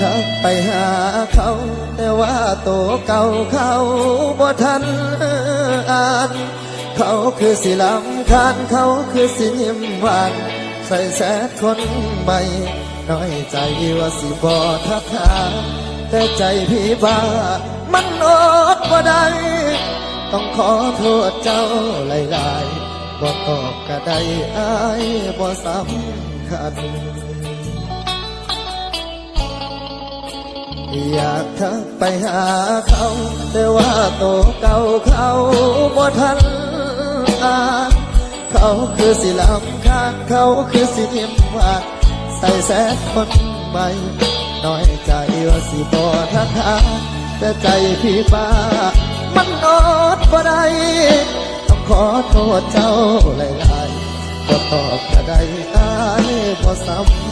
ทักไปหาเขา แต่ว่าโตเก่าเขาบ่ทันอ่าน เขาคือสิลำคาญเขาคือสิยิ้มหวาน ใส่แสดคนใหม่ น้อยใจว่าสิบ่ทักหาแต่ใจพี่บ้า มันอดบ่ได้ ต้องขอโทษเจ้าหลายๆบ่ตอบก็ได้อายบ่สำคัญ อยากทักไปหาเขา แต่ว่าโตเก่าเขาบ่ทันอ่านเขาคือสิลำคาญเขาคือสิยิ้มหวานใส่แสดคนใหม่น้อยใจว่าสิบ่ทักหาแต่ใจพี่บ้ามันอดบ่ได้ต้องขอโทษเจ้าหลายๆบ่ตอบก็ได้อายบ่สำ